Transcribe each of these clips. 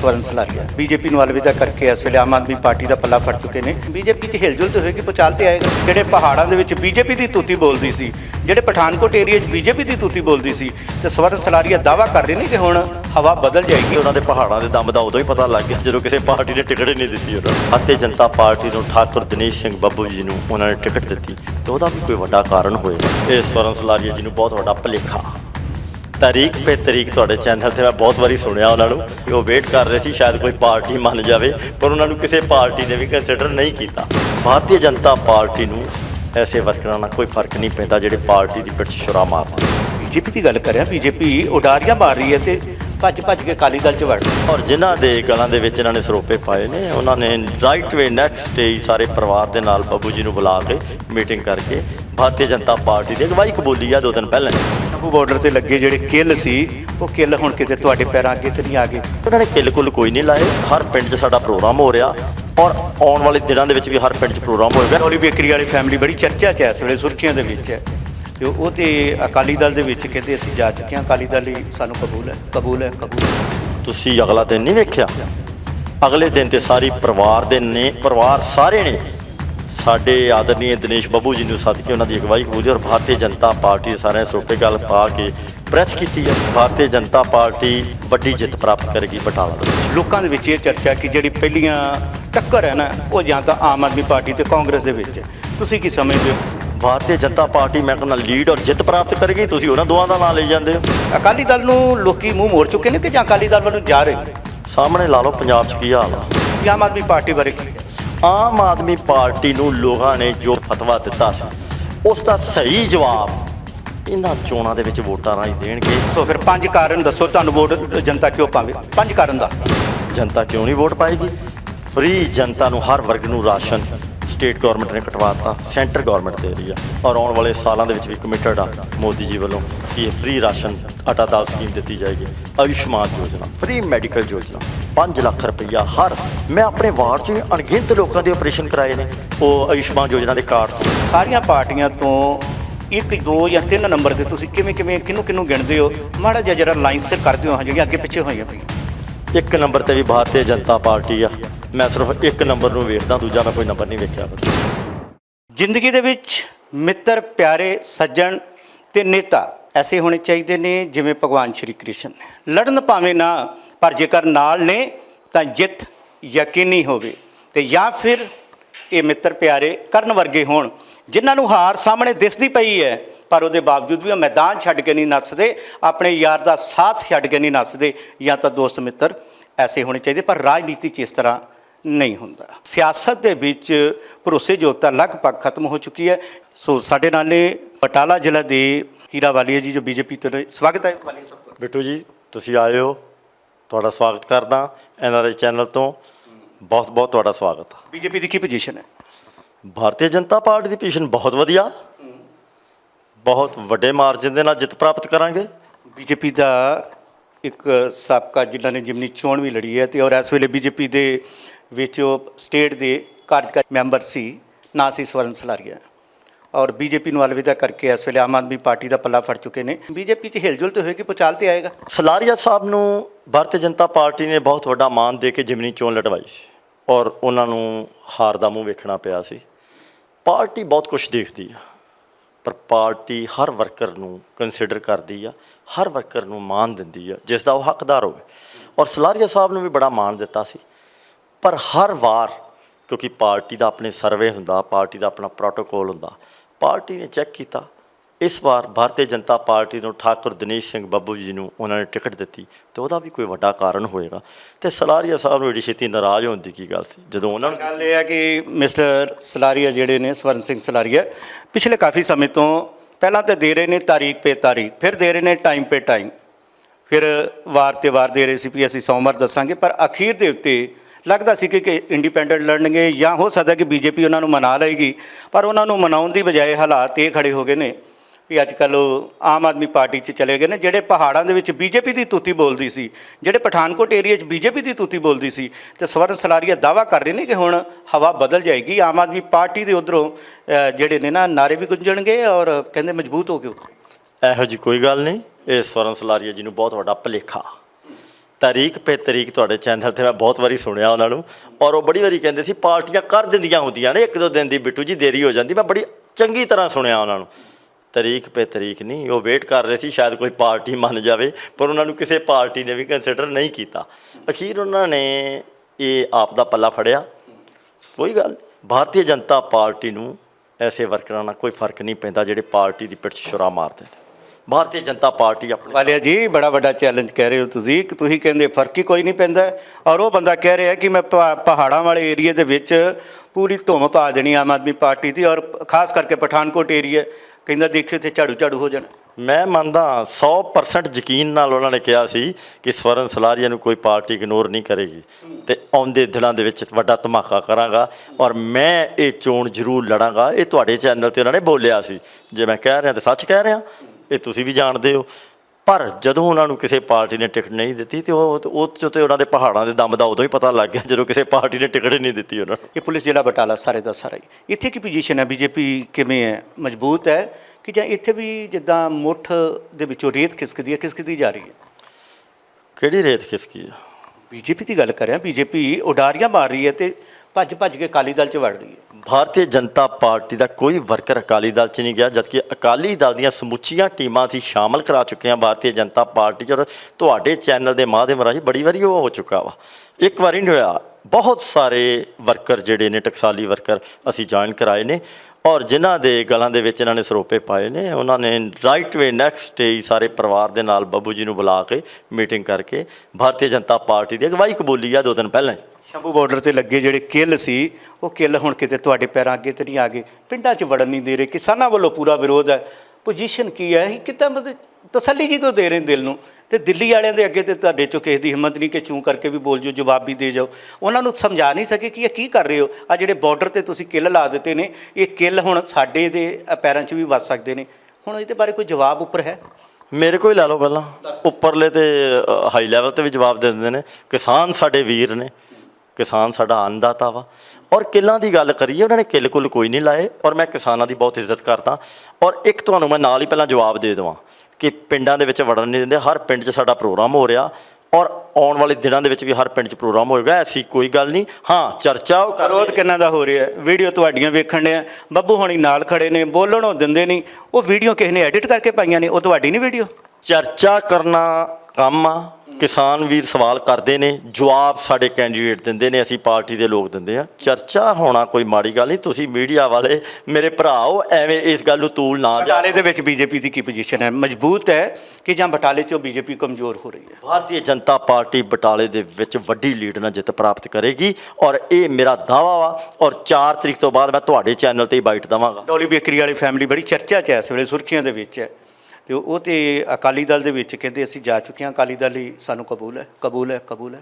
ਸਵਰਨ Salaria. BJP ਨੂੰ ਅਲਵਿਦਾ ਕਰਕੇ ਇਸ ਵੇਲੇ ਆਮ ਆਦਮੀ ਪਾਰਟੀ ਦਾ ਪੱਲਾ ਫੜ ਚੁੱਕੇ ਨੇ। ਬੀਜੇਪੀ 'ਚ ਹਿਲਜੁਲ ਤੇ ਹੋਏਗੀ ਪੁਚਾਲ ਤੇ ਆਏਗਾ। ਜਿਹੜੇ ਪਹਾੜਾਂ ਦੇ ਵਿੱਚ ਬੀਜੇਪੀ ਦੀ ਤੂਤੀ ਬੋਲਦੀ ਸੀ, ਜਿਹੜੇ ਪਠਾਨਕੋਟ ਏਰੀਆ 'ਚ ਬੀਜੇਪੀ ਦੀ ਤੂਤੀ ਬੋਲਦੀ ਸੀ ਤੇ ਸਵਰਨ ਸਲਾਰੀਆ ਦਾਵਾ ਕਰ ਰਹੇ ਨੇ ਕਿ ਹੁਣ ਹਵਾ ਬਦਲ ਜਾਏਗੀ। ਉਹਨਾਂ ਦੇ ਪਹਾੜਾਂ ਦੇ ਦਮ ਦਾ ਉਦੋਂ ਹੀ ਪਤਾ ਲੱਗ ਗਿਆ ਜਦੋਂ ਕਿਸੇ ਪਾਰਟੀ ਨੇ ਟਿਕਟ ਹੀ ਨਹੀਂ ਦਿੱਤੀ ਉਹਨਾਂ ਨੂੰ ਅਤੇ ਜਨਤਾ ਪਾਰਟੀ ਨੂੰ ਠਾਕੁਰ ਦਿਨੇਸ਼ ਸਿੰਘ ਬੱਬੂ ਜੀ ਨੂੰ ਉਹਨਾਂ ਨੇ ਟਿਕਟ ਦਿੱਤੀ ਤੇ ਉਹਦਾ ਵੀ ਕੋਈ ਵੱਡਾ ਕਾਰਨ ਹੋਏਗਾ ਇਹ ਸਵਰਨ ਸਲਾਰੀਆ ਜੀ ਨੂੰ ਬਹੁਤ ਵੱਡਾ ਭੁਲੇਖਾ। ਤਾਰੀਖ ਪੇ ਤਾਰੀਖ ਤੁਹਾਡੇ ਚੈਨਲ ਤੇ ਮੈਂ ਬਹੁਤ ਵਾਰੀ ਸੁਣਿਆ ਉਹਨਾਂ ਨੂੰ ਕਿ ਉਹ ਵੇਟ ਕਰ ਰਹੇ ਸੀ ਸ਼ਾਇਦ ਕੋਈ ਪਾਰਟੀ ਮੰਨ ਜਾਵੇ ਪਰ ਉਹਨਾਂ ਨੂੰ ਕਿਸੇ ਪਾਰਟੀ ਨੇ ਵੀ ਕੰਸੀਡਰ ਨਹੀਂ ਕੀਤਾ। ਭਾਰਤੀ ਜਨਤਾ ਪਾਰਟੀ ਨੂੰ ਐਸੇ ਵਰਕਰਾਂ ਨਾਲ ਕੋਈ ਫ਼ਰਕ ਨਹੀਂ ਪੈਂਦਾ ਜਿਹੜੇ ਪਾਰਟੀ ਦੀ ਪਿੱਠ ਛੁਰਾ ਮਾਰਦੇ ਬੀਜੇਪੀ ਦੀ ਗੱਲ ਕਰਿਆ ਬੀਜੇਪੀ ਉਡਾਰੀਆਂ ਮਾਰ ਰਹੀ ਹੈ ਤੇ ਭੱਜ ਭੱਜ ਕੇ ਅਕਾਲੀ ਦਲ 'ਚ ਵੜ ਔਰ ਜਿਨ੍ਹਾਂ ਦੇ ਗਲਾਂ ਦੇ ਵਿੱਚ ਇਹਨਾਂ ਨੇ ਸਰੋਪੇ ਪਾਏ ਨੇ ਉਹਨਾਂ ਨੇ ਰਾਈਟ ਵੇ ਨੈਕਸਟ ਡੇ ਸਾਰੇ ਪਰਿਵਾਰ ਦੇ ਨਾਲ ਬੱਬੂ ਜੀ ਨੂੰ ਬੁਲਾ ਕੇ ਮੀਟਿੰਗ ਕਰਕੇ ਭਾਰਤੀ ਜਨਤਾ ਪਾਰਟੀ ਦੀ ਅਗਵਾਈ ਕਬੂਲੀ ਆ ਦੋ ਦਿਨ ਪਹਿਲਾਂ ਨਬੂ ਬਾਰਡਰ ਤੇ ਲੱਗੇ ਜਿਹੜੇ ਕਿੱਲ ਸੀ ਉਹ ਕਿੱਲ ਹੁਣ ਕਿਤੇ ਤੁਹਾਡੇ ਪੈਰਾਂ ਅੱਗੇ ਤੇ ਨਹੀਂ ਆ ਗਏ? ਉਹਨਾਂ ਨੇ ਕਿੱਲ ਕੁੱਲ ਕੋਈ ਨਹੀਂ ਲਾਏ। ਹਰ ਪਿੰਡ 'ਚ ਸਾਡਾ ਪ੍ਰੋਗਰਾਮ ਹੋ ਰਿਹਾ ਔਰ ਆਉਣ ਵਾਲੇ ਦਿਨਾਂ ਦੇ ਵਿੱਚ ਵੀ ਹਰ ਪਿੰਡ 'ਚ ਪ੍ਰੋਗਰਾਮ ਹੋਏਗਾ। ਰੋਲੀ ਬੇਕਰੀ ਵਾਲੀ ਫੈਮਿਲੀ ਬੜੀ ਚਰਚਾ 'ਚ ਹੈ ਇਸ ਵੇਲੇ ਸੁਰਖੀਆਂ ਦੇ ਵਿੱਚ। ਹੈ ਤੇ ਉਹ ਤੇ ਅਕਾਲੀ ਦਲ ਦੇ ਵਿੱਚ ਕਹਿੰਦੇ ਅਸੀਂ ਜਾ ਚੁੱਕੇ ਹਾਂ। ਅਕਾਲੀ ਦਲ ਹੀ ਸਾਨੂੰ ਕਬੂਲ ਹੈ ਕਬੂਲ ਹੈ ਕਬੂਲ ਹੈ। ਤੁਸੀਂ ਅਗਲਾ ਦਿਨ ਨਹੀਂ ਵੇਖਿਆ? ਅਗਲੇ ਦਿਨ ਤੇ ਸਾਰੀ ਪਰਿਵਾਰ ਦੇ ਨੇ ਪਰਿਵਾਰ ਸਾਰੇ ਨੇ ਸਾਡੇ ਆਦਰਨੀय ਦਿਨੇਸ਼ ਬੱਬੂ ਜੀ ਨੂੰ ਸੱਦ ਕੇ ਉਹਨਾਂ ਦੀ ਅਗਵਾਈ ਕਬੂਲੀ ਔਰ ਭਾਰਤੀ ਜਨਤਾ ਪਾਰਟੀ ਸਾਰਿਆਂ ਸਰੋਪੇ ਗੱਲ ਪਾ ਕੇ ਪ੍ਰੈਸ ਕੀਤੀ ਹੈ। ਭਾਰਤੀ ਜਨਤਾ ਪਾਰਟੀ ਵੱਡੀ ਜਿੱਤ ਪ੍ਰਾਪਤ ਕਰੇਗੀ ਬਟਾਲਾ ਦੇ ਵਿੱਚ ਲੋਕਾਂ ਦੇ ਵਿੱਚ ਇਹ ਚਰਚਾ ਕਿ ਜਿਹੜੀ ਪਹਿਲੀਆਂ ਟੱਕਰ ਹੈ ਨਾ ਉਹ ਜਾਂ ਤਾਂ ਆਮ ਆਦਮੀ ਪਾਰਟੀ ਤੇ ਕਾਂਗਰਸ ਦੇ ਵਿੱਚ। ਤੁਸੀਂ ਕੀ ਸਮਝਦੇ ਹੋ? ਭਾਰਤੀ ਜਨਤਾ ਪਾਰਟੀ ਮੈਂ ਕਹਿੰਦਾ ਲੀਡ ਔਰ ਜਿੱਤ ਪ੍ਰਾਪਤ ਕਰੇਗੀ ਤੁਸੀਂ ਉਹਨਾਂ ਦੋਵਾਂ ਦਾ ਨਾਂ ਲਈ ਜਾਂਦੇ ਹੋ। ਅਕਾਲੀ ਦਲ ਨੂੰ ਲੋਕੀ ਮੂੰਹ ਮੋੜ ਚੁੱਕੇ ਨੇ ਕਿ ਜਾਂ ਅਕਾਲੀ ਦਲ ਵੱਲ ਜਾ ਰਹੇ ਨੇ? ਸਾਹਮਣੇ ਲਾ ਲਓ ਪੰਜਾਬ 'ਚ ਕੀ ਹਾਲ ਆ। ਆਮ ਆਦਮੀ ਪਾਰਟੀ ਬਾਰੇ ਕੀ ਹੈ? ਆਮ ਆਦਮੀ ਪਾਰਟੀ ਨੂੰ ਲੋਕਾਂ ਨੇ ਜੋ ਫਤਵਾ ਦਿੱਤਾ ਸੀ ਉਸ ਦਾ ਸਹੀ ਜਵਾਬ ਇਹਨਾਂ ਚੋਣਾਂ ਦੇ ਵਿੱਚ ਵੋਟਾਂ ਰਾਹੀਂ ਦੇਣਗੇ। ਸੋ ਫਿਰ ਪੰਜ ਕਾਰਨ ਦੱਸੋ ਤੁਹਾਨੂੰ ਵੋਟ ਜਨਤਾ ਕਿਉਂ ਪਾਵੇ? ਪੰਜ ਕਾਰਨ ਦਾ। ਜਨਤਾ ਕਿਉਂ ਨਹੀਂ ਵੋਟ ਪਾਏਗੀ? ਫ੍ਰੀ ਜਨਤਾ ਨੂੰ ਹਰ ਵਰਗ ਨੂੰ ਰਾਸ਼ਨ ਸਟੇਟ ਗਵਰਨਮੈਂਟ ਨੇ ਕਟਵਾਤਾ ਸੈਂਟਰ ਗਵਰਨਮੈਂਟ ਦੇ ਰਹੀ ਆ। ਔਰ ਆਉਣ ਵਾਲੇ ਸਾਲਾਂ ਦੇ ਵਿੱਚ ਵੀ ਕਮਿਟਡ ਆ ਮੋਦੀ ਜੀ ਵੱਲੋਂ। ਇਹ ਫ੍ਰੀ ਰਾਸ਼ਨ ਆਟਾ ਦਾਲ ਸਕੀਮ ਦਿੱਤੀ ਜਾਏਗੀ। ਆਯੁਸ਼ਮਾਨ ਯੋਜਨਾ ਫ੍ਰੀ ਮੈਡੀਕਲ ਯੋਜਨਾ 5 ਲੱਖ ਰੁਪਈਆ ਹਰ। ਮੈਂ ਆਪਣੇ ਵਾਰਡ 'ਚ ਅਣਗਿਣਤ ਲੋਕਾਂ ਦੇ ਆਪਰੇਸ਼ਨ ਕਰਾਏ ਨੇ। ਉਹ ਆਯੁਸ਼ਮਾਨ ਯੋਜਨਾ ਦੇ ਕਾਰਡ ਸਾਰੀਆਂ ਪਾਰਟੀਆਂ ਤੋਂ ਇੱਕ ਦੋ ਜਾਂ ਤਿੰਨ ਨੰਬਰ ਤੇ ਤੁਸੀਂ ਕਿਵੇਂ ਕਿਵੇਂ ਕਿਹਨੂੰ ਕਿਹਨੂੰ ਗਿਣਦੇ ਹੋ? ਮਾੜਾ ਜਿਹਾ ਜਰਾ ਲਾਈਨ ਸਿਰ ਕਰਦੇ ਹੋ ਜਿਹੜੀਆਂ ਅੱਗੇ ਪਿੱਛੇ ਹੋਈਆਂ ਪਈਆਂ। ਇੱਕ ਨੰਬਰ ਤੇ ਵੀ ਭਾਰਤੀ ਜਨਤਾ ਪਾਰਟੀ ਆ। ਮੈਂ ਸਿਰਫ ਇੱਕ ਨੰਬਰ ਨੂੰ ਵੇਖਦਾ ਦੂਜਾ ਮੈਂ ਕੋਈ ਨੰਬਰ ਨਹੀਂ ਵੇਖਿਆ। ਜ਼ਿੰਦਗੀ ਦੇ ਵਿੱਚ ਮਿੱਤਰ ਪਿਆਰੇ ਸੱਜਣ ਤੇ ਨੇਤਾ ਐਸੇ ਹੋਣੇ ਚਾਹੀਦੇ ਨੇ ਜਿਵੇਂ ਭਗਵਾਨ ਸ਼੍ਰੀ ਕ੍ਰਿਸ਼ਨ ਨੇ। ਲੜਨ ਭਾਵੇਂ ਨਾ, ਪਰ ਜੇਕਰ ਨਾਲ ਨੇ, ਤਾਂ ਜਿੱਤ ਯਕੀਨੀ ਹੋਵੇ ਤੇ ਜਾਂ ਫਿਰ ਇਹ ਮਿੱਤਰ ਪਿਆਰੇ ਕਰਨ ਵਰਗੇ ਹੋਣ, ਜਿਨ੍ਹਾਂ ਨੂੰ ਹਾਰ ਸਾਹਮਣੇ ਦਿਸਦੀ ਪਈ ਹੈ, ਪਰ ਉਹਦੇ ਬਾਵਜੂਦ ਵੀ ਉਹ ਮੈਦਾਨ ਛੱਡ ਕੇ ਨਹੀਂ ਨੱਸਦੇ ਆਪਣੇ ਯਾਰ ਦਾ ਸਾਥ ਛੱਡ ਕੇ ਨਹੀਂ ਨੱਸਦੇ ਜਾਂ ਤਾਂ ਦੋਸਤ ਮਿੱਤਰ ਐਸੇ ਹੋਣੇ ਚਾਹੀਦੇ, ਪਰ ਰਾਜਨੀਤੀ 'ਚ ਇਸ ਤਰ੍ਹਾਂ ਨਹੀਂ ਹੁੰਦਾ। ਸਿਆਸਤ ਦੇ ਵਿੱਚ ਭਰੋਸੇਯੋਗਤਾ ਲਗਭਗ ਖਤਮ ਹੋ ਚੁੱਕੀ ਹੈ। ਸੋ ਸਾਡੇ ਨਾਲ ਨੇ ਬਟਾਲਾ ਜ਼ਿਲ੍ਹਾ ਦੇ ਹੀਰਾ ਵਾਲੀਆ ਜੀ ਜੋ ਬੀਜੇਪੀ ਤੋਂ ਨੇ। ਸਵਾਗਤ ਹੈ ਵਾਲੀਆ ਸਾਹਿਬ ਦਾ ਬਿੱਟੂ ਜੀ ਤੁਸੀਂ ਆਏ ਹੋ। ਤੁਹਾਡਾ ਸਵਾਗਤ ਕਰਦਾ ਐਨਆਰਆਈ ਚੈਨਲ ਤੋਂ। ਬਹੁਤ ਬਹੁਤ ਤੁਹਾਡਾ ਸਵਾਗਤ ਆ। ਬੀਜੇਪੀ ਦੀ ਕੀ ਪੋਜੀਸ਼ਨ ਹੈ? ਭਾਰਤੀ ਜਨਤਾ ਪਾਰਟੀ ਦੀ ਪੋਜੀਸ਼ਨ ਬਹੁਤ ਵਧੀਆ। ਬਹੁਤ ਵੱਡੇ ਮਾਰਜਨ ਦੇ ਨਾਲ ਜਿੱਤ ਪ੍ਰਾਪਤ ਕਰਾਂਗੇ। ਬੀਜੇਪੀ ਦਾ ਇੱਕ ਸਾਬਕਾ ਜਿਨ੍ਹਾਂ ਨੇ ਜਿਮਨੀ ਚੋਣ ਵੀ ਲੜੀ ਹੈ ਤੇ ਔਰ ਇਸ ਵੇਲੇ ਬੀਜੇਪੀ ਦੇ ਵਿੱਚ ਉਹ ਸਟੇਟ ਦੇ ਕਾਰਜਕਾਰੀ ਮੈਂਬਰ ਸੀ ਨਾ ਸੀ ਸਵਰਨ ਸਲਾਰੀਆ। ਔਰ ਬੀਜੇਪੀ ਨੂੰ ਅਲਵਿਦਾ ਕਰਕੇ ਇਸ ਵੇਲੇ ਆਮ ਆਦਮੀ ਪਾਰਟੀ ਦਾ ਪੱਲਾ ਫੜ ਚੁੱਕੇ ਨੇ। ਬੀਜੇਪੀ 'ਚ ਹਿਲਜੁਲ ਤੇ ਹੋਏਗੀ ਪੁਚਾਲ ਤੇ ਆਏਗਾ। ਸਲਾਰੀਆ ਸਾਹਿਬ ਨੂੰ ਭਾਰਤੀ ਜਨਤਾ ਪਾਰਟੀ ਨੇ ਬਹੁਤ ਵੱਡਾ ਮਾਨ ਦੇ ਕੇ ਜਿਮਨੀ ਚੋਣ ਲੜਵਾਈ ਸੀ ਔਰ ਉਹਨਾਂ ਨੂੰ ਹਾਰ ਦਾ ਮੂੰਹ ਵੇਖਣਾ ਪਿਆ ਸੀ। ਪਾਰਟੀ ਬਹੁਤ ਕੁਝ ਦੇਖਦੀ ਆ, ਪਰ ਪਾਰਟੀ ਹਰ ਵਰਕਰ ਨੂੰ ਕੰਸੀਡਰ ਕਰਦੀ ਆ, ਹਰ ਵਰਕਰ ਨੂੰ ਮਾਣ ਦਿੰਦੀ ਆ, ਜਿਸ ਦਾ ਉਹ ਹੱਕਦਾਰ ਹੋਵੇ। ਔਰ ਸਲਾਰੀਆ ਸਾਹਿਬ ਨੂੰ ਵੀ ਬੜਾ ਮਾਣ ਦਿੱਤਾ ਸੀ। ਪਰ ਹਰ ਵਾਰ ਕਿਉਂਕਿ ਪਾਰਟੀ ਦਾ ਆਪਣੇ ਸਰਵੇ ਹੁੰਦਾ, ਪਾਰਟੀ ਦਾ ਆਪਣਾ ਪ੍ਰੋਟੋਕੋਲ ਹੁੰਦਾ ਪਾਰਟੀ ਨੇ ਚੈੱਕ ਕੀਤਾ। ਇਸ ਵਾਰ ਭਾਰਤੀ ਜਨਤਾ ਪਾਰਟੀ ਨੂੰ ਠਾਕੁਰ ਦਿਨੇਸ਼ ਸਿੰਘ ਬੱਬੂ ਜੀ ਨੂੰ ਉਹਨਾਂ ਨੇ ਟਿਕਟ ਦਿੱਤੀ ਤੇ ਉਹਦਾ ਵੀ ਕੋਈ ਵੱਡਾ ਕਾਰਨ ਹੋਏਗਾ। ਤੇ ਸਲਾਰੀਆ ਸਾਹਿਬ ਨੂੰ ਏਡੀ ਛੇਤੀ ਨਾਰਾਜ਼ ਹੋਣ ਦੀ ਕੀ ਗੱਲ ਸੀ? ਜਦੋਂ ਉਹਨਾਂ ਨੂੰ ਗੱਲ ਇਹ ਹੈ ਕਿ ਮਿਸਟਰ ਸਲਾਰੀਆ ਜਿਹੜੇ ਨੇ, ਸਵਰਨ ਸਿੰਘ ਸਲਾਰੀਆ, ਪਿਛਲੇ ਕਾਫੀ ਸਮੇਂ ਤੋਂ ਪਹਿਲਾਂ ਤਾਂ ਦੇ ਰਹੇ ਨੇ ਤਾਰੀਖ ਪੇ ਤਾਰੀਖ, ਫਿਰ ਦੇ ਰਹੇ ਨੇ ਟਾਈਮ ਪੇ ਟਾਈਮ। ਫਿਰ ਵਾਰ ਤੇ ਵਾਰ ਦੇ ਰਹੇ ਸੀ ਵੀ ਅਸੀਂ ਸੋਮਵਾਰ ਦੱਸਾਂਗੇ, ਪਰ ਅਖੀਰ ਦੇ ਉੱਤੇ ਲੱਗਦਾ ਸੀ ਕਿ ਕਿ ਇੰਡੀਪੈਂਡੈਂਟ ਲੜਨਗੇ ਜਾਂ ਹੋ ਸਕਦਾ ਕਿ ਬੀਜੇਪੀ ਉਹਨਾਂ ਨੂੰ ਮਨਾ ਲਏਗੀ, ਪਰ ਉਹਨਾਂ ਨੂੰ ਮਨਾਉਣ ਦੀ ਬਜਾਏ ਹਾਲਾਤ ਇਹ ਖੜੇ ਹੋ ਗਏ ਨੇ ਵੀ ਅੱਜ ਕੱਲ੍ਹ ਉਹ ਆਮ ਆਦਮੀ ਪਾਰਟੀ 'ਚ ਚਲੇ ਗਏ ਨੇ, ਜਿਹੜੇ ਪਹਾੜਾਂ ਦੇ ਵਿੱਚ ਬੀਜੇਪੀ ਦੀ ਤੂਤੀ ਬੋਲਦੀ ਸੀ, ਜਿਹੜੇ ਪਠਾਨਕੋਟ ਏਰੀਆ 'ਚ ਬੀਜੇਪੀ ਦੀ ਤੂਤੀ ਬੋਲਦੀ ਸੀ, ਤੇ ਸਵਰਨ ਸਲਾਰੀਆ ਦਾਵਾ ਕਰ ਰਹੇ ਨੇ ਕਿ ਹੁਣ ਹਵਾ ਬਦਲ ਜਾਏਗੀ। ਆਮ ਆਦਮੀ ਪਾਰਟੀ ਦੇ ਉਧਰੋਂ ਜਿਹੜੇ ਨੇ ਨਾ, ਨਾਰੇ ਵੀ ਗੁੰਜਣਗੇ ਔਰ ਕਹਿੰਦੇ ਮਜ਼ਬੂਤ ਹੋ ਕੇ ਉੱਠੇ ਇਹੋ ਜੀ ਕੋਈ ਗੱਲ ਨਹੀਂ, ਇਹ ਸਵਰਨ ਸਲਾਰੀਆ ਜੀ ਨੂੰ ਬਹੁਤ ਵੱਡਾ ਭੁਲੇਖਾ। ਤਰੀਕ ਪੇ ਤਰੀਕ ਤੁਹਾਡੇ ਚੈਨਲ ਤੇ ਮੈਂ ਬਹੁਤ ਵਾਰੀ ਸੁਣਿਆ ਉਹਨਾਂ ਨੂੰ, ਔਰ ਉਹ ਬੜੀ ਵਾਰੀ ਕਹਿੰਦੇ ਸੀ, ਪਾਰਟੀਆਂ ਕਰ ਦਿੰਦੀਆਂ ਹੁੰਦੀਆਂ ਨੇ, ਇੱਕ ਦੋ ਦਿਨ ਦੀ ਬਿੱਟੂ ਜੀ ਦੇਰੀ ਹੋ ਜਾਂਦੀ, ਮੈਂ ਬੜੀ ਚੰਗੀ ਤਰ੍ਹਾਂ ਸੁਣਿਆ ਉਹਨਾਂ ਨੂੰ। ਤਰੀਕ ਪੇ ਤਰੀਕ ਨਹੀਂ, ਉਹ ਵੇਟ ਕਰ ਰਹੇ ਸੀ, ਸ਼ਾਇਦ ਕੋਈ ਪਾਰਟੀ ਮੰਨ ਜਾਵੇ, ਪਰ ਉਹਨਾਂ ਨੂੰ ਕਿਸੇ ਪਾਰਟੀ ਨੇ ਵੀ ਕੰਸੀਡਰ ਨਹੀਂ ਕੀਤਾ। ਅਖੀਰ ਉਹਨਾਂ ਨੇ ਇਹ ਆਪ ਦਾ ਪੱਲਾ ਫੜਿਆ। ਕੋਈ ਗੱਲ ਨਹੀਂ। ਭਾਰਤੀ ਜਨਤਾ ਪਾਰਟੀ ਨੂੰ ਐਸੇ ਵਰਕਰਾਂ ਨਾਲ ਕੋਈ ਫ਼ਰਕ ਨਹੀਂ ਪੈਂਦਾ, ਜਿਹੜੇ ਪਾਰਟੀ ਦੀ ਪਿੱਠ ਛੁਰਾ ਮਾਰਦੇ ਨੇ। ਭਾਰਤੀ ਜਨਤਾ ਪਾਰਟੀ ਆਪਣੀ ਵਾਲਿਆ ਜੀ ਬੜਾ ਵੱਡਾ ਚੈਲੰਜ ਕਹਿ ਰਹੇ ਹੋ ਤੁਸੀਂ। ਕਿ ਤੁਸੀਂ ਕਹਿੰਦੇ ਫ਼ਰਕ ਹੀ ਕੋਈ ਨਹੀਂ ਪੈਂਦਾ। ਔਰ ਉਹ ਬੰਦਾ ਕਹਿ ਰਿਹਾ ਕਿ ਮੈਂ ਪਹਾ- ਪਹਾੜਾਂ ਵਾਲੇ ਏਰੀਆ ਦੇ ਵਿੱਚ ਪੂਰੀ ਧੁੰਮ ਪਾ ਦੇਣੀ ਆਮ ਆਦਮੀ ਪਾਰਟੀ ਦੀ ਔਰ ਖਾਸ ਕਰਕੇ ਪਠਾਨਕੋਟ ਏਰੀਆ ਕਹਿੰਦਾ ਦੇਖਿਓ ਤੇ ਝਾੜੂ ਝਾੜੂ ਹੋ ਜਾਣਾ। ਮੈਂ ਮੰਨਦਾ 100% ਯਕੀਨ ਨਾਲ ਉਹਨਾਂ ਨੇ ਕਿਹਾ ਸੀ ਕਿ ਸਵਰਨ ਸਲਾਰੀਆ ਨੂੰ ਕੋਈ ਪਾਰਟੀ ਇਗਨੋਰ ਨਹੀਂ ਕਰੇਗੀ। ਤੇ ਆਉਂਦੇ ਦਿਨਾਂ ਦੇ ਵਿੱਚ ਵੱਡਾ ਧਮਾਕਾ ਕਰਾਂਗਾ। ਔਰ ਮੈਂ ਇਹ ਚੋਣ ਜ਼ਰੂਰ ਲੜਾਂਗਾ। ਇਹ ਤੁਹਾਡੇ ਚੈਨਲ ਤੇ ਉਹਨਾਂ ਨੇ ਬੋਲਿਆ ਸੀ। ਜੇ ਮੈਂ ਕਹਿ ਰਿਹਾ ਤੇ ਸੱਚ ਕਹਿ ਰਿਹਾ। ਇਹ ਤੁਸੀਂ ਵੀ ਜਾਣਦੇ ਹੋ। ਪਰ ਜਦੋਂ ਉਹਨਾਂ ਨੂੰ ਕਿਸੇ ਪਾਰਟੀ ਨੇ ਟਿਕਟ ਨਹੀਂ ਦਿੱਤੀ ਤੇ ਉਹ ਉਹ 'ਚੋਂ ਤੇ ਉਹਨਾਂ ਦੇ ਪਹਾੜਾਂ ਦੇ ਦਮ ਦਾ ਉਦੋਂ ਹੀ ਪਤਾ ਲੱਗ ਗਿਆ ਜਦੋਂ ਕਿਸੇ ਪਾਰਟੀ ਨੇ ਟਿਕਟ ਹੀ ਨਹੀਂ ਦਿੱਤੀ ਉਹਨਾਂ ਨੂੰ। ਇਹ ਪੁਲਿਸ ਜ਼ਿਲ੍ਹਾ ਬਟਾਲਾ ਸਾਰੇ ਦਾ ਸਾਰਾ ਹੀ। ਇੱਥੇ ਕੀ ਪੋਜੀਸ਼ਨ ਹੈ? ਬੀਜੇਪੀ ਕਿਵੇਂ ਹੈ? ਮਜ਼ਬੂਤ ਹੈ ਕਿ ਜਾਂ ਇੱਥੇ ਵੀ ਜਿੱਦਾਂ ਮੁੱਠ ਦੇ ਵਿੱਚੋਂ ਰੇਤ ਖਿਸਕਦੀ ਹੈ ਖਿਸਕਦੀ ਜਾ ਰਹੀ ਹੈ? ਕਿਹੜੀ ਰੇਤ ਖਿਸਕੀ ਆ? ਬੀਜੇਪੀ ਦੀ ਗੱਲ ਕਰ ਰਿਹਾ। ਬੀਜੇਪੀ ਉਡਾਰੀਆਂ ਮਾਰ ਰਹੀ ਹੈ ਤੇ ਭੱਜ ਭੱਜ ਕੇ ਅਕਾਲੀ ਦਲ 'ਚ ਵੜ ਰਹੀ ਹੈ। ਭਾਰਤੀ ਜਨਤਾ ਪਾਰਟੀ ਦਾ ਕੋਈ ਵਰਕਰ ਅਕਾਲੀ ਦਲ 'ਚ ਨਹੀਂ ਗਿਆ, ਜਦਕਿ ਅਕਾਲੀ ਦਲ ਦੀਆਂ ਸਮੁੱਚੀਆਂ ਟੀਮਾਂ ਅਸੀਂ ਸ਼ਾਮਲ ਕਰਾ ਚੁੱਕੇ ਹਾਂ ਭਾਰਤੀ ਜਨਤਾ ਪਾਰਟੀ 'ਚ ਔਰ ਤੁਹਾਡੇ ਚੈਨਲ ਦੇ ਮਾਧਿਅਮ ਰਾਹੀਂ ਬੜੀ ਵਾਰੀ ਉਹ ਹੋ ਚੁੱਕਾ ਵਾ। ਇੱਕ ਵਾਰੀ ਨਹੀਂ ਹੋਇਆ, ਬਹੁਤ ਸਾਰੇ ਵਰਕਰ ਜਿਹੜੇ ਨੇ, ਟਕਸਾਲੀ ਵਰਕਰ ਅਸੀਂ ਜੁਆਇਨ ਕਰਾਏ ਨੇ। ਔਰ ਜਿਨ੍ਹਾਂ ਦੇ ਗਲਾਂ ਦੇ ਵਿੱਚ ਇਹਨਾਂ ਨੇ ਸਰੋਪੇ ਪਾਏ ਨੇ, ਉਹਨਾਂ ਨੇ ਰਾਈਟ ਵੇ ਨੈਕਸਟ ਡੇ ਸਾਰੇ ਪਰਿਵਾਰ ਦੇ ਨਾਲ ਬੱਬੂ ਜੀ ਨੂੰ ਬੁਲਾ ਕੇ ਮੀਟਿੰਗ ਕਰਕੇ ਭਾਰਤੀ ਜਨਤਾ ਪਾਰਟੀ ਦੀ ਅਗਵਾਈ ਕਬੂਲੀ ਆ ਦੋ ਦਿਨ ਪਹਿਲਾਂ ਹੀ। ਸ਼ੰਭੂ ਬਾਰਡਰ ਤੇ ਲੱਗੇ ਜਿਹੜੇ ਕਿੱਲ ਸੀ, ਉਹ ਕਿੱਲ ਹੁਣ ਕਿਤੇ ਤੁਹਾਡੇ ਪੈਰਾਂ ਅੱਗੇ ਤੇ ਨਹੀਂ ਆ ਗਏ। ਪਿੰਡਾਂ 'ਚ ਵੜਨ ਨਹੀਂ ਦੇ ਰਹੇ, ਕਿਸਾਨਾਂ ਵੱਲੋਂ ਪੂਰਾ ਵਿਰੋਧ ਹੈ। ਪੋਜੀਸ਼ਨ ਕੀ ਹੈ? ਇਹ ਕਿਤਾ ਮਤਲਬ ਤਸੱਲੀ ਜੀ ਕਿਉਂ ਦੇ ਰਹੇ ਦਿਲ ਨੂੰ? ਤੇ ਦਿੱਲੀ ਵਾਲਿਆਂ ਦੇ ਅੱਗੇ ਤੇ ਤੁਹਾਡੇ ਚੋਂ ਕਿਸੇ ਦੀ ਹਿੰਮਤ ਨਹੀਂ ਕਿ ਚੂੰ ਕਰਕੇ ਵੀ ਬੋਲ ਜੋ ਜਵਾਬ ਵੀ ਦੇ ਜਾਓ। ਉਹਨਾਂ ਨੂੰ ਸਮਝਾ ਨਹੀਂ ਸਕੇ ਕਿ ਇਹ ਕੀ ਕਰ ਰਹੇ ਹੋ। ਆ ਜਿਹੜੇ ਬਾਰਡਰ ਤੇ ਤੁਸੀਂ ਕਿੱਲ ਲਾ ਦਿੱਤੇ ਨੇ, ਇਹ ਕਿੱਲ ਹੁਣ ਸਾਡੇ ਦੇ ਪੈਰਾਂ 'ਚ ਵੀ ਵੱਜ ਸਕਦੇ ਨੇ। ਹੁਣ ਇਹਦੇ ਬਾਰੇ ਕੋਈ ਜਵਾਬ ਉੱਪਰ ਹੈ? ਮੇਰੇ ਕੋਲ ਹੀ ਲਾ ਲਓ ਪਹਿਲਾਂ। ਉੱਪਰਲੇ ਤੇ ਹਾਈ ਲੈਵਲ ਤੇ ਵੀ ਜਵਾਬ ਦੇ ਦਿੰਦੇ ਨੇ। ਕਿਸਾਨ ਸਾਡੇ ਵੀਰ ਨੇ। ਕਿਸਾਨ ਸਾਡਾ ਅੰਨਦਾਤਾ ਵਾ। ਔਰ ਕਿੱਲਾਂ ਦੀ ਗੱਲ ਕਰੀਏ, ਉਹਨਾਂ ਨੇ ਕਿੱਲ ਕੁੱਲ ਕੋਈ ਨਹੀਂ ਲਾਏ। ਔਰ ਮੈਂ ਕਿਸਾਨਾਂ ਦੀ ਬਹੁਤ ਇੱਜ਼ਤ ਕਰਦਾ। ਔਰ ਇੱਕ ਤੁਹਾਨੂੰ ਮੈਂ ਨਾਲ ਹੀ ਪਹਿਲਾਂ ਜਵਾਬ ਦੇ ਦੇਵਾਂ। ਕਿ ਪਿੰਡਾਂ ਦੇ ਵਿੱਚ ਵੜਨ ਨਹੀਂ ਦਿੰਦੇ ਹਰ ਪਿੰਡ 'ਚ ਸਾਡਾ ਪ੍ਰੋਗਰਾਮ ਹੋ ਰਿਹਾ ਔਰ ਆਉਣ ਵਾਲੇ ਦਿਨਾਂ ਦੇ ਵਿੱਚ ਵੀ ਹਰ ਪਿੰਡ 'ਚ ਪ੍ਰੋਗਰਾਮ ਹੋਏਗਾ ਐਸੀ ਕੋਈ ਗੱਲ ਨਹੀਂ। ਹਾਂ ਚਰਚਾ ਉਹ ਕਰ ਵਿਰੋਧ ਕਿੰਨਾ ਦਾ ਹੋ ਰਿਹਾ ਹੈ? ਵੀਡੀਓ ਤੁਹਾਡੀਆਂ ਵੇਖਣ ਨੇ ਬੱਬੂ ਹੋਣੀ ਨਾਲ ਖੜੇ ਨੇ ਬੋਲਣ ਉਹ ਦਿੰਦੇ ਨਹੀਂ। ਉਹ ਵੀਡੀਓ ਕਿਸੇ ਨੇ ਐਡਿਟ ਕਰਕੇ ਪਾਈਆਂ ਨੇ ਉਹ ਤੁਹਾਡੀ ਨਹੀਂ ਵੀਡੀਓ? ਚਰਚਾ ਕਰਨਾ ਕੰਮ ਆ ਕਿਸਾਨ ਵੀਰ ਸਵਾਲ ਕਰਦੇ ਨੇ ਜਵਾਬ ਸਾਡੇ ਕੈਂਡੀਡੇਟ ਦਿੰਦੇ ਨੇ ਅਸੀਂ ਪਾਰਟੀ ਦੇ ਲੋਕ ਦਿੰਦੇ ਆ ਚਰਚਾ ਹੋਣਾ ਕੋਈ ਮਾੜੀ ਗੱਲ ਨਹੀਂ ਤੁਸੀਂ ਮੀਡੀਆ ਵਾਲੇ ਮੇਰੇ ਭਰਾਓ ਐਵੇਂ ਇਸ ਗੱਲ ਨੂੰ ਤੂਲ ਨਾ ਜਾ। ਬਟਾਲੇ ਦੇ ਵਿੱਚ ਬੀਜੇਪੀ ਦੀ ਕੀ ਪੋਜੀਸ਼ਨ ਹੈ? ਮਜ਼ਬੂਤ ਹੈ ਕਿ ਜਾਂ ਬਟਾਲੇ 'ਚੋਂ ਬੀਜੇਪੀ ਕਮਜ਼ੋਰ ਹੋ ਰਹੀ ਹੈ? ਭਾਰਤੀ ਜਨਤਾ ਪਾਰਟੀ ਬਟਾਲੇ ਦੇ ਵਿੱਚ ਵੱਡੀ ਲੀਡ ਨਾਲ ਜਿੱਤ ਪ੍ਰਾਪਤ ਕਰੇਗੀ ਔਰ ਇਹ ਮੇਰਾ ਦਾਵਾ ਵਾ ਔਰ 4 ਤਰੀਕ ਤੋਂ ਬਾਅਦ ਮੈਂ ਤੁਹਾਡੇ ਚੈਨਲ ਤੇ ਹੀ ਬਾਈਟ ਦਵਾਂਗਾ। ਡੋਲੀ ਬੇਕਰੀ ਵਾਲੀ ਫੈਮਿਲੀ ਬੜੀ ਚਰਚਾ 'ਚ ਹੈ ਇਸ ਵੇਲੇ ਸੁਰਖੀਆਂ ਦੇ ਵਿੱਚ ਹੈ। ਤੇ ਉਹ ਤੇ ਅਕਾਲੀ ਦਲ ਦੇ ਵਿੱਚ ਕਹਿੰਦੇ ਅਸੀਂ ਜਾ ਚੁੱਕੇ ਹਾਂ ਅਕਾਲੀ ਦਲ ਹੀ ਸਾਨੂੰ ਕਬੂਲ ਹੈ ਕਬੂਲ ਹੈ ਕਬੂਲ ਹੈ।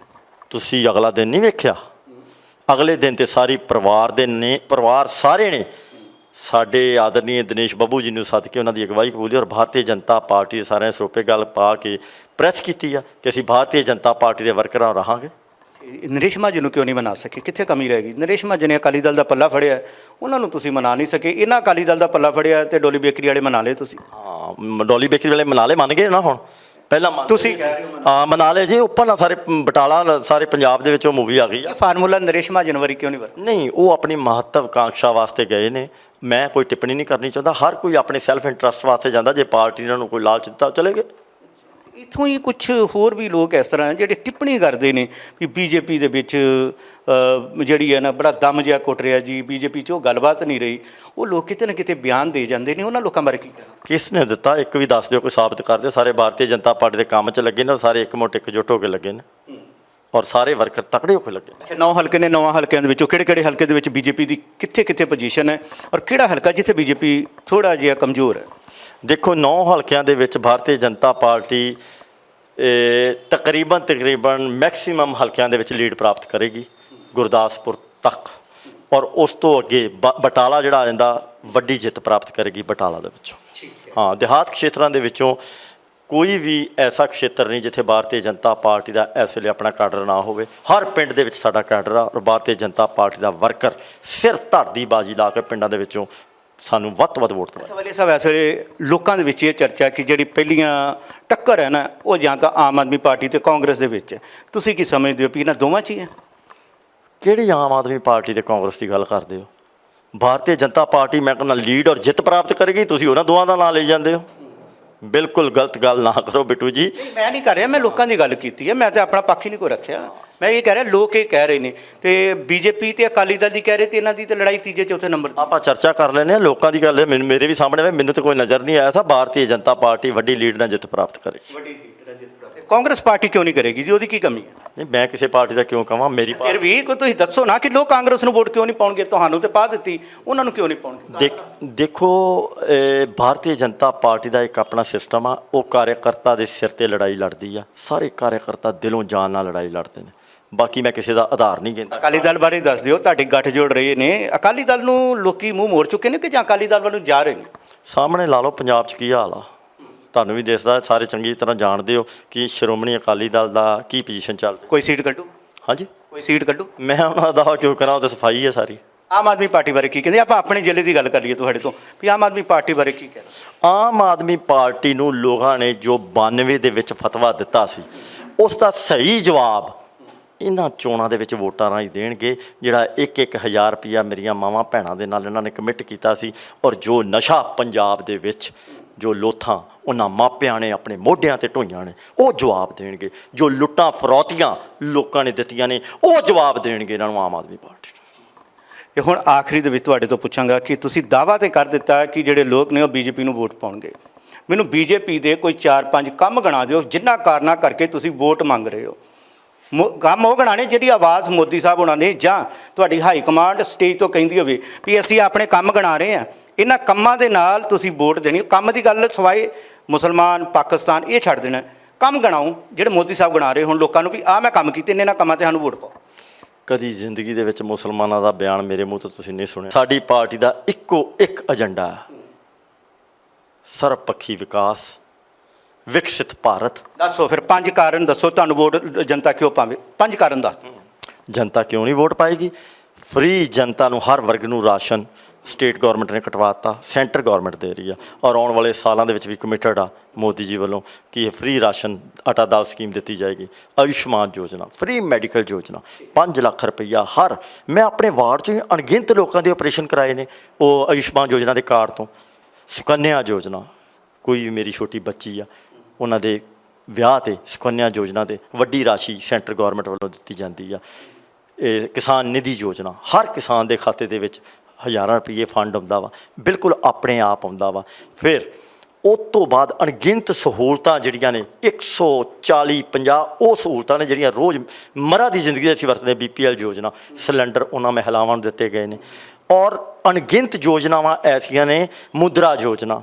ਤੁਸੀਂ ਅਗਲਾ ਦਿਨ ਨਹੀਂ ਵੇਖਿਆ? ਅਗਲੇ ਦਿਨ ਤੇ ਸਾਰੀ ਪਰਿਵਾਰ ਦੇ ਨੇ ਪਰਿਵਾਰ ਸਾਰੇ ਨੇ। ਸਾਡੇ ਆਦਰਨੀय ਦਿਨੇਸ਼ ਬੱਬੂ ਜੀ ਨੂੰ ਸੱਦ ਕੇ ਉਹਨਾਂ ਦੀ ਅਗਵਾਈ ਕਬੂਲੀ ਔਰ ਭਾਰਤੀ ਜਨਤਾ ਪਾਰਟੀ ਦੇ ਸਾਰਿਆਂ ਸਰੋਪੇ ਗੱਲ ਪਾ ਕੇ ਪ੍ਰੈਸ ਕੀਤੀ ਆ ਕਿ ਅਸੀਂ ਭਾਰਤੀ ਜਨਤਾ ਪਾਰਟੀ ਦੇ ਵਰਕਰਾਂ ਰਹਾਂਗੇ। ਨਰੇਸ਼ ਮਹਾਜਨ ਨੂੰ ਕਿਉਂ ਨਹੀਂ ਮਨਾ ਸਕੇ? ਕਿੱਥੇ ਕਮੀ ਰਹਿ ਗਈ? ਨਰੇਸ਼ ਮਹਾਜਨ ਨੇ ਅਕਾਲੀ ਦਲ ਦਾ ਪੱਲਾ ਫੜਿਆ। ਉਹਨਾਂ ਨੂੰ ਤੁਸੀਂ ਮਨਾ ਨਹੀਂ ਸਕੇ। ਇਹਨਾਂ ਅਕਾਲੀ ਦਲ ਦਾ ਪੱਲਾ ਫੜਿਆ ਤੇ ਡੋਲੀ ਬੇਕਰੀ ਵਾਲੇ ਮਨਾ ਲਏ ਤੁਸੀਂ। ਡੋਲੀ ਬੇਕਰੀ ਵਾਲੇ ਮਨਾ ਲਏ ਮੰਨ ਗਏ ਨਾ ਹੁਣ? ਪਹਿਲਾਂ ਮੰਨ ਤੁਸੀਂ ਕਹਿ ਰਹੇ। ਹਾਂ ਮਨਾ ਲਏ ਜੀ ਉੱਪਰ ਨਾ ਸਾਰੇ ਬਟਾਲਾ ਸਾਰੇ ਪੰਜਾਬ ਦੇ ਵਿੱਚੋਂ ਮੂਵੀ ਆ ਗਈ ਆ। ਇਹ ਫਾਰਮੂਲਾ ਨਰੇਸ਼ ਮਹਾਜਨ ਵਾਰੀ ਕਿਉਂ ਨਹੀਂ ਵਰਤ ਨਹੀਂ ਉਹ ਆਪਣੀ ਮਹੱਤਵਕਾਂਕਸ਼ਾ ਵਾਸਤੇ ਗਏ ਨੇ। ਮੈਂ ਕੋਈ ਟਿੱਪਣੀ ਨਹੀਂ ਕਰਨੀ ਚਾਹੁੰਦਾ। ਹਰ ਕੋਈ ਆਪਣੇ ਸੈਲਫ ਇੰਟਰਸਟ ਵਾਸਤੇ ਜਾਂਦਾ। ਜੇ ਪਾਰਟੀ ਨੇ ਉਹਨਾਂ ਨੂੰ ਕੋਈ ਲਾਲਚ ਦਿੱਤਾ ਉਹ ਚਲੇ ਗਏ। ਇਥੋਂ ਹੀ ਕੁਝ ਹੋਰ ਵੀ ਲੋਕ ਇਸ ਤਰ੍ਹਾਂ ਜਿਹੜੇ ਟਿੱਪਣੀ ਕਰਦੇ ਨੇ ਵੀ ਬੀਜੇਪੀ ਦੇ ਵਿੱਚ ਜਿਹੜੀ ਹੈ ਨਾ ਬੜਾ ਦਮ ਜਿਹਾ ਕੁੱਟ ਰਿਹਾ ਜੀ ਬੀਜੇਪੀ 'ਚ ਉਹ ਗੱਲਬਾਤ ਨਹੀਂ ਰਹੀ। ਉਹ ਲੋਕ ਕਿਤੇ ਨਾ ਕਿਤੇ ਬਿਆਨ ਦੇ ਜਾਂਦੇ ਨੇ ਉਹਨਾਂ ਲੋਕਾਂ ਬਾਰੇ ਕੀ ਕਿਸ ਨੇ ਦਿੱਤਾ? ਇੱਕ ਵੀ ਦੱਸ ਦਿਓ ਕੋਈ ਸਾਬਤ ਕਰ ਦਿਓ। ਸਾਰੇ ਭਾਰਤੀ ਜਨਤਾ ਪਾਰਟੀ ਦੇ ਕੰਮ 'ਚ ਲੱਗੇ ਨੇ ਔਰ ਸਾਰੇ ਇੱਕ ਮੋਟ ਇੱਕਜੁੱਟ ਹੋ ਕੇ ਲੱਗੇ ਨੇ। ਔਰ ਸਾਰੇ ਵਰਕਰ ਤਕੜੇ ਹੋ ਕੇ ਲੱਗੇ ਨੇ। ਅੱਛਾ ਨੌ ਹਲਕੇ ਨੇ ਨੌਵਾਂ ਹਲਕਿਆਂ ਦੇ ਵਿੱਚੋਂ ਕਿਹੜੇ ਕਿਹੜੇ ਹਲਕੇ ਦੇ ਵਿੱਚ ਬੀਜੇਪੀ ਦੀ ਕਿੱਥੇ ਕਿੱਥੇ ਪੋਜੀਸ਼ਨ ਹੈ? ਔਰ ਕਿਹੜਾ ਹਲਕਾ ਜਿੱਥੇ ਬੀਜੇਪੀ ਥੋੜਾ ਜਿਹਾ ਕਮਜ਼ੋਰ ਹੈ? ਦੇਖੋ ਨੌ ਹਲਕਿਆਂ ਦੇ ਵਿੱਚ ਭਾਰਤੀ ਜਨਤਾ ਪਾਰਟੀ ਇਹ, ਤਕਰੀਬਨ ਤਕਰੀਬਨ ਮੈਕਸਿਮਮ ਹਲਕਿਆਂ ਦੇ ਵਿੱਚ ਲੀਡ ਪ੍ਰਾਪਤ ਕਰੇਗੀ ਗੁਰਦਾਸਪੁਰ ਤੱਕ। ਔਰ ਉਸ ਤੋਂ ਅੱਗੇ ਬਟਾਲਾ ਜਿਹੜਾ ਆ ਜਾਂਦਾ ਵੱਡੀ ਜਿੱਤ ਪ੍ਰਾਪਤ ਕਰੇਗੀ ਬਟਾਲਾ ਦੇ ਵਿੱਚੋਂ। ਹਾਂ ਦਿਹਾਤ ਖੇਤਰਾਂ ਦੇ ਵਿੱਚੋਂ ਕੋਈ ਵੀ ਐਸਾ ਖੇਤਰ ਨਹੀਂ ਜਿੱਥੇ ਭਾਰਤੀ ਜਨਤਾ ਪਾਰਟੀ ਦਾ ਇਸ ਵੇਲੇ ਆਪਣਾ ਕਾਡਰ ਨਾ ਹੋਵੇ। ਹਰ ਪਿੰਡ ਦੇ ਵਿੱਚ ਸਾਡਾ ਕਾਡਰ ਆ ਔਰ ਭਾਰਤੀ ਜਨਤਾ ਪਾਰਟੀ ਦਾ ਵਰਕਰ ਸਿਰ ਧੜ ਦੀ ਬਾਜੀ ਲਾ ਕੇ ਪਿੰਡਾਂ ਦੇ ਵਿੱਚੋਂ ਸਾਨੂੰ ਵੱਧ ਤੋਂ ਵੱਧ ਵੋਟ ਦਿਵਾਏ ਇਸ ਵੇਲੇ ਸਭ ਵੇਲੇ ਲੋਕਾਂ ਦੇ ਵਿੱਚ ਇਹ ਚਰਚਾ ਕਿ ਜਿਹੜੀ ਪਹਿਲੀਆਂ ਟੱਕਰ ਹੈ ਨਾ ਉਹ ਜਾਂ ਤਾਂ ਆਮ ਆਦਮੀ ਪਾਰਟੀ ਤੇ ਕਾਂਗਰਸ ਦੇ ਵਿੱਚ ਹੈ। ਤੁਸੀਂ ਕੀ ਸਮਝਦੇ ਹੋ ਵੀ ਇਹਨਾਂ ਦੋਵਾਂ 'ਚ ਹੀ ਹੈ? ਕਿਹੜੀ ਆਮ ਆਦਮੀ ਪਾਰਟੀ ਤੇ ਕਾਂਗਰਸ ਦੀ ਗੱਲ ਕਰਦੇ ਹੋ? ਭਾਰਤੀ ਜਨਤਾ ਪਾਰਟੀ ਮੈਂ ਕਹਿੰਦਾ ਲੀਡ ਔਰ ਜਿੱਤ ਪ੍ਰਾਪਤ ਕਰੇਗੀ ਤੁਸੀਂ ਉਹਨਾਂ ਦੋਵਾਂ ਦਾ ਨਾਂ ਲਈ ਜਾਂਦੇ ਹੋ। ਬਿਲਕੁਲ ਗਲਤ ਗੱਲ ਨਾ ਕਰੋ ਬਿੱਟੂ ਜੀ। ਮੈਂ ਨਹੀਂ ਕਰ ਰਿਹਾ ਮੈਂ ਲੋਕਾਂ ਦੀ ਗੱਲ ਕੀਤੀ ਹੈ ਮੈਂ ਤੇ ਆਪਣਾ ਪੱਖ ਹੀ ਨਹੀਂ ਕੋ ਰੱਖਿਆ। ਮੈਂ ਇਹ ਕਹਿ ਰਿਹਾ ਲੋਕ ਇਹ ਕਹਿ ਰਹੇ ਨੇ ਤੇ ਬੀਜੇਪੀ ਤੇ ਅਕਾਲੀ ਦਲ ਦੀ ਕਹਿ ਰਹੇ ਤੇ ਇਹਨਾਂ ਦੀ ਤੇ ਲੜਾਈ ਤੀਜੇ ਚੌਥੇ ਨੰਬਰ ਤੇ। ਆਪਾਂ ਚਰਚਾ ਕਰ ਲੈਨੇ ਆ ਲੋਕਾਂ ਦੀ ਗੱਲ ਹੈ, ਮੇਰੇ ਵੀ ਸਾਹਮਣੇ ਮੈਨੂੰ ਤਾਂ ਕੋਈ ਨਜ਼ਰ ਨਹੀਂ ਆਇਆ ਸਾ ਭਾਰਤੀ ਜਨਤਾ ਪਾਰਟੀ ਵੱਡੀ ਲੀਡ ਨਾਲ ਜਿੱਤ ਪ੍ਰਾਪਤ ਕਰੇਗੀ ਵੱਡੀ ਲੀਡਰ ਜਿੱਤ ਪ੍ਰਾਪਤ ਕਾਂਗਰਸ ਪਾਰਟੀ ਕਿਉਂ ਨਹੀਂ ਕਰੇਗੀ ਜੀ? ਉਹਦੀ ਕੀ ਕਮੀ ਹੈ? ਨਹੀਂ ਮੈਂ ਕਿਸੇ ਪਾਰਟੀ ਦਾ ਕਿਉਂ ਕਹਾਂ ਮੇਰੀ ਫਿਰ ਵੀ ਕੋਈ ਤੁਸੀਂ ਦੱਸੋ ਨਾ ਕਿ ਲੋਕ ਕਾਂਗਰਸ ਨੂੰ ਵੋਟ ਕਿਉਂ ਨਹੀਂ ਪਾਉਣਗੇ? ਤੁਹਾਨੂੰ ਤੇ ਪਾ ਦਿੱਤੀ ਉਹਨਾਂ ਨੂੰ ਕਿਉਂ ਨਹੀਂ ਪਾਉਣਗੇ? ਦੇਖ ਭਾਰਤੀ ਜਨਤਾ ਪਾਰਟੀ ਦਾ ਇੱਕ ਆਪਣਾ ਸਿਸਟਮ ਆ ਉਹ ਕਾਰਜਕਰਤਾ ਦੇ ਸਿਰ ਤੇ ਲੜਾਈ ਲੜਦੀ ਆ। ਸਾਰੇ ਕਾਰਜਕਰਤਾ ਦਿਲੋਂ ਜਾਨ ਨਾਲ ਲੜਾਈ ਲੜਦੇ ਨੇ। ਬਾਕੀ ਮੈਂ ਕਿਸੇ ਦਾ ਆਧਾਰ ਨਹੀਂ ਗਿਣਦਾ ਅਕਾਲੀ ਦਲ ਬਾਰੇ ਦੱਸ ਦਿਓ ਤੁਹਾਡੇ ਗੱਠ ਜੋੜ ਰਹੇ ਨੇ। ਅਕਾਲੀ ਦਲ ਨੂੰ ਲੋਕੀ ਮੂੰਹ ਮੋੜ ਚੁੱਕੇ ਨੇ ਕਿ ਜਾਂ ਅਕਾਲੀ ਦਲ ਵੱਲ ਜਾ ਰਹੇ ਨੇ? ਸਾਹਮਣੇ ਲਾ ਲਓ ਪੰਜਾਬ 'ਚ ਕੀ ਹਾਲ ਆ? ਤੁਹਾਨੂੰ ਵੀ ਦਿਸਦਾ ਸਾਰੇ ਚੰਗੀ ਤਰ੍ਹਾਂ ਜਾਣਦੇ ਹੋ ਕਿ ਸ਼੍ਰੋਮਣੀ ਅਕਾਲੀ ਦਲ ਦਾ ਕੀ ਪੋਜੀਸ਼ਨ ਚੱਲ ਕੋਈ ਸੀਟ ਕੱਢੂ? ਹਾਂਜੀ। ਕੋਈ ਸੀਟ ਕੱਢੂ? ਮੈਂ ਉਹਨਾਂ ਦਾ ਕਿਉਂ ਕਰਾਂ ਉਹ ਤਾਂ ਸਫ਼ਾਈ ਹੈ ਸਾਰੀ। ਆਮ ਆਦਮੀ ਪਾਰਟੀ ਬਾਰੇ ਕੀ ਕਹਿੰਦੇ? ਆਪਾਂ ਆਪਣੇ ਜ਼ਿਲ੍ਹੇ ਦੀ ਗੱਲ ਕਰ ਲਈਏ ਤੁਹਾਡੇ ਤੋਂ। ਵੀ ਆਮ ਆਦਮੀ ਪਾਰਟੀ ਬਾਰੇ ਕੀ ਕਹਿੰਦੇ ਆਮ ਆਦਮੀ ਪਾਰਟੀ ਨੂੰ ਲੋਕਾਂ ਨੇ ਜੋ 92 ਦੇ ਵਿੱਚ ਫਤਵਾ ਦਿੱਤਾ ਸੀ ਉਸ ਦਾ ਸਹੀ ਜਵਾਬ ਇਹਨਾਂ ਚੋਣਾਂ ਦੇ ਵਿੱਚ ਵੋਟਾਂ ਰਾਹੀਂ ਦੇਣਗੇ ਜਿਹੜਾ 1-1000 ਰੁਪਿਆ ਮੇਰੀਆਂ ਮਾਵਾਂ ਭੈਣਾਂ ਦੇ ਨਾਲ ਇਹਨਾਂ ਨੇ ਕਮਿਟ ਕੀਤਾ ਸੀ ਔਰ ਜੋ ਨਸ਼ਾ ਪੰਜਾਬ ਦੇ ਵਿੱਚ ਜੋ ਲੋਥਾਂ ਉਹਨਾਂ ਮਾਪਿਆਂ ਨੇ, ਆਪਣੇ ਮੋਢਿਆਂ ਤੇ ਢੋਈਆਂ ਨੇ, ਉਹ ਜਵਾਬ ਦੇਣਗੇ। ਜੋ ਲੁੱਟਾਂ ਫਰੋਤੀਆਂ ਲੋਕਾਂ ਨੇ ਦਿੱਤੀਆਂ ਨੇ, ਉਹ ਜਵਾਬ ਦੇਣਗੇ ਇਹਨਾਂ ਨੂੰ ਆਮ ਆਦਮੀ ਪਾਰਟੀ ਇਹ ਹੁਣ ਆਖਰੀ ਦੇ ਵਿੱਚ ਤੁਹਾਡੇ ਤੋਂ ਪੁੱਛਾਂਗਾ ਕਿ ਤੁਸੀਂ ਦਾਵਾ ਤੇ ਕਰ ਦਿੱਤਾ ਕਿ ਜਿਹੜੇ ਲੋਕ ਨੇ ਉਹ ਬੀਜੇਪੀ ਨੂੰ ਵੋਟ ਪਾਉਣਗੇ। ਮੈਨੂੰ ਬੀਜੇਪੀ ਦੇ ਕੋਈ 4-5 ਕੰਮ ਗਣਾ ਦਿਓ, ਜਿੰਨਾ ਕਾਰਨਾਂ ਕਰਕੇ ਤੁਸੀਂ ਵੋਟ ਮੰਗ ਰਹੇ ਹੋ। ਮੋ- ਕੰਮ ਉਹ ਗਣਾਣੇ ਜਿਹੜੀ ਆਵਾਜ਼ ਮੋਦੀ ਸਾਹਿਬ ਉਹਨਾਂ ਨੇ ਜਾਂ ਤੁਹਾਡੀ ਹਾਈ ਕਮਾਂਡ ਸਟੇਜ ਤੋਂ ਕਹਿੰਦੀ ਹੋਵੇ ਵੀ ਅਸੀਂ ਆਪਣੇ ਕੰਮ ਗਣਾ ਰਹੇ ਹਾਂ। ਇਹਨਾਂ ਕੰਮਾਂ ਦੇ ਨਾਲ ਤੁਸੀਂ ਵੋਟ ਦੇਣੀ ਕੰਮ ਦੀ ਗੱਲ ਸਵਾਏ ਮੁਸਲਮਾਨ ਪਾਕਿਸਤਾਨ ਇਹ ਛੱਡ ਦੇਣਾ। ਕੰਮ ਗਣਾਓ ਜਿਹੜੇ ਮੋਦੀ ਸਾਹਿਬ ਗਣਾ ਰਹੇ ਹੁਣ ਲੋਕਾਂ ਨੂੰ ਵੀ ਆਹ ਮੈਂ ਕੰਮ ਕੀਤੇ ਨੇ ਇਹਨਾਂ ਕੰਮਾਂ ਤੇ ਸਾਨੂੰ ਵੋਟ ਪਾਓ। ਕਦੀ ਜ਼ਿੰਦਗੀ ਦੇ ਵਿੱਚ ਮੁਸਲਮਾਨਾਂ ਦਾ ਬਿਆਨ ਮੇਰੇ ਮੂੰਹ ਤੋਂ ਤੁਸੀਂ ਨਹੀਂ ਸੁਣਿਆ। ਸਾਡੀ ਪਾਰਟੀ ਦਾ ਇੱਕੋ ਇੱਕ ਏਜੰਡਾ ਹੈ। ਸਰਬਪੱਖੀ ਵਿਕਾਸ ਵਿਕਸਿਤ ਭਾਰਤ। ਦੱਸੋ ਫਿਰ ਪੰਜ ਕਾਰਨ ਦੱਸੋ ਤੁਹਾਨੂੰ ਵੋਟ ਜਨਤਾ ਕਿਉਂ ਪਾਵੇ? ਪੰਜ ਕਾਰਨ ਦੱਸ। ਜਨਤਾ ਕਿਉਂ ਨਹੀਂ ਵੋਟ ਪਾਏਗੀ? ਫ੍ਰੀ ਜਨਤਾ ਨੂੰ ਹਰ ਵਰਗ ਨੂੰ ਰਾਸ਼ਨ ਸਟੇਟ ਗਵਰਨਮੈਂਟ ਨੇ ਕਟਵਾਤਾ, ਸੈਂਟਰ ਗਵਰਨਮੈਂਟ ਦੇ ਰਹੀ ਆ। ਔਰ ਆਉਣ ਵਾਲੇ ਸਾਲਾਂ ਦੇ ਵਿੱਚ ਵੀ ਕਮਿਟਡ ਆ ਮੋਦੀ ਜੀ ਵੱਲੋਂ ਕਿ ਇਹ ਫ੍ਰੀ ਰਾਸ਼ਨ ਆਟਾ ਦਾਲ ਸਕੀਮ ਦਿੱਤੀ ਜਾਏਗੀ। ਆਯੁਸ਼ਮਾਨ ਯੋਜਨਾ ਫ੍ਰੀ ਮੈਡੀਕਲ ਯੋਜਨਾ 5 ਲੱਖ ਰੁਪਈਆ ਹਰ। ਮੈਂ ਆਪਣੇ ਵਾਰਡ 'ਚ ਹੀ ਅਣਗਿਣਤ ਲੋਕਾਂ ਦੇ ਆਪਰੇਸ਼ਨ ਕਰਾਏ ਨੇ ਉਹ ਆਯੁਸ਼ਮਾਨ ਯੋਜਨਾ ਦੇ ਕਾਰਡ ਤੋਂ। ਸੁਕੰਨਿਆ ਯੋਜਨਾ, ਕੋਈ ਵੀ ਮੇਰੀ ਛੋਟੀ ਬੱਚੀ ਆ, ਉਹਨਾਂ ਦੇ ਵਿਆਹ ਤੇ ਸੁਕੰਨਿਆ ਯੋਜਨਾ ਤੇ ਵੱਡੀ ਰਾਸ਼ੀ ਸੈਂਟਰ ਗਵਰਨਮੈਂਟ ਵੱਲੋਂ ਦਿੱਤੀ ਜਾਂਦੀ ਆ। ਇਹ ਕਿਸਾਨ ਨਿਧੀ ਯੋਜਨਾ, ਹਰ ਕਿਸਾਨ ਦੇ ਖਾਤੇ ਦੇ ਵਿੱਚ ਹਜ਼ਾਰਾਂ ਰੁਪਏ ਫੰਡ ਆਉਂਦਾ ਵਾ, ਬਿਲਕੁਲ ਆਪਣੇ ਆਪ ਆਉਂਦਾ ਵਾ। ਫਿਰ ਉਸ ਤੋਂ ਬਾਅਦ ਅਣਗਿਣਤ ਸਹੂਲਤਾਂ ਜਿਹੜੀਆਂ ਨੇ 140 50 ਉਹ ਸਹੂਲਤਾਂ ਨੇ ਜਿਹੜੀਆਂ ਰੋਜ਼ ਮਰਾ ਦੀ ਜ਼ਿੰਦਗੀ 'ਚ ਅਸੀਂ ਵਰਤਦੇ ਬੀਪੀਐਲ ਯੋਜਨਾ। ਸਿਲੰਡਰ ਉਹਨਾਂ ਮਹਿਲਾਵਾਂ ਨੂੰ ਦਿੱਤੇ ਗਏ ਨੇ। ਔਰ ਅਣਗਿਣਤ ਯੋਜਨਾਵਾਂ ਐਸੀਆਂ ਨੇ, ਮੁਦਰਾ ਯੋਜਨਾ,